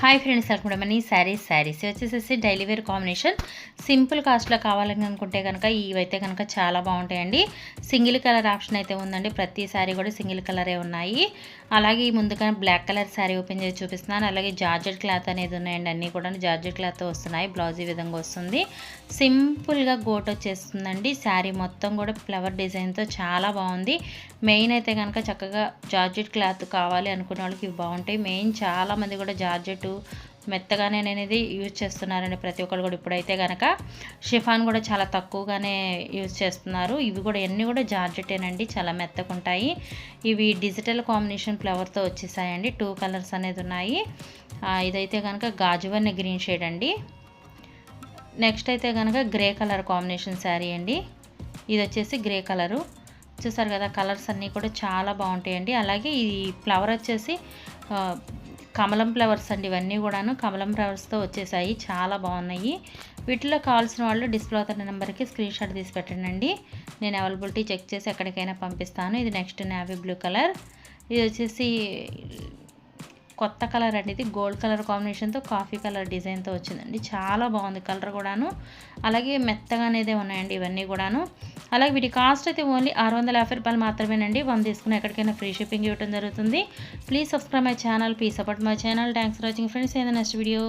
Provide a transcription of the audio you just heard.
Hi friends అనుకుంటే many sarees sarees వచ్చేసేసి daily wear combination simple కాస్ట్లో కావాలని అనుకుంటే కనుక ఇవైతే కనుక చాలా బాగుంటాయండి. సింగిల్ కలర్ ఆప్షన్ అయితే ఉందండి. ప్రతి శారీ కూడా సింగిల్ కలరే ఉన్నాయి. అలాగే ముందుగా బ్లాక్ కలర్ శారీ ఓపెన్ చేసి చూపిస్తున్నాను. అలాగే జార్జెట్ క్లాత్ అనేది ఉన్నాయండి. అన్నీ కూడా జార్జెట్ క్లాత్ వస్తున్నాయి. బ్లౌజ్ ఈ విధంగా వస్తుంది. సింపుల్గా గోట్ వచ్చేస్తుందండి. శారీ మొత్తం కూడా ఫ్లవర్ డిజైన్తో చాలా బాగుంది. మెయిన్ అయితే కనుక చక్కగా జార్జెట్ క్లాత్ కావాలి అనుకునే వాళ్ళకి ఇవి బాగుంటాయి. మెయిన్ చాలామంది కూడా జార్జెట్ మెత్తగానే అనేది యూజ్ చేస్తున్నారండి ప్రతి ఒక్కరు కూడా. ఇప్పుడైతే కనుక షిఫాన్ కూడా చాలా తక్కువగానే యూజ్ చేస్తున్నారు. ఇవి కూడా అన్నీ కూడా జార్జెటేనండి చాలా మెత్తకుంటాయి ఇవి డిజిటల్ కాంబినేషన్ ఫ్లవర్తో వచ్చేసాయండి. టూ కలర్స్ అనేది ఉన్నాయి. ఇదైతే కనుక గాజువన్న గ్రీన్ షేడ్ అండి. నెక్స్ట్ అయితే కనుక గ్రే కలర్ కాంబినేషన్ శారీ అండి. ఇది వచ్చేసి గ్రే కలరు. చూసారు కదా కలర్స్ అన్నీ కూడా చాలా బాగుంటాయండి. అలాగే ఈ ఫ్లవర్ వచ్చేసి కమలం ఫ్లవర్స్ అండి ఇవన్నీ కూడాను కమలం ఫ్లవర్స్తో వచ్చేసాయి. చాలా బాగున్నాయి. వీటిలో కావాల్సిన వాళ్ళు డిస్ప్లే అవుతున్న నెంబర్కి స్క్రీన్ షాట్ తీసి పెట్టండి నేను అవైలబిలిటీ చెక్ చేసి ఎక్కడికైనా పంపిస్తాను. ఇది నెక్స్ట్ నావీ బ్లూ కలర్. ఇది వచ్చేసి కొత్త కలర్ అండి ఇది. గోల్డ్ కలర్ కాంబినేషన్తో కాఫీ కలర్ డిజైన్తో వచ్చిందండి. చాలా బాగుంది కలర్ కూడాను. అలాగే మెత్తగా అనేది ఉన్నాయండి ఇవన్నీ కూడాను. అలాగే వీటి కాస్ట్ అయితే ఓన్లీ ఆరు వందల యాభై రూపాయలు మాత్రమేనండి. వన్ తీసుకుని ఎక్కడికైనా ఫ్రీ షిప్పింగ్ ఇవ్వడం జరుగుతుంది. Please subscribe my channel please support my channel thanks for watching friends ఏదైనా నెక్స్ట్ వీడియో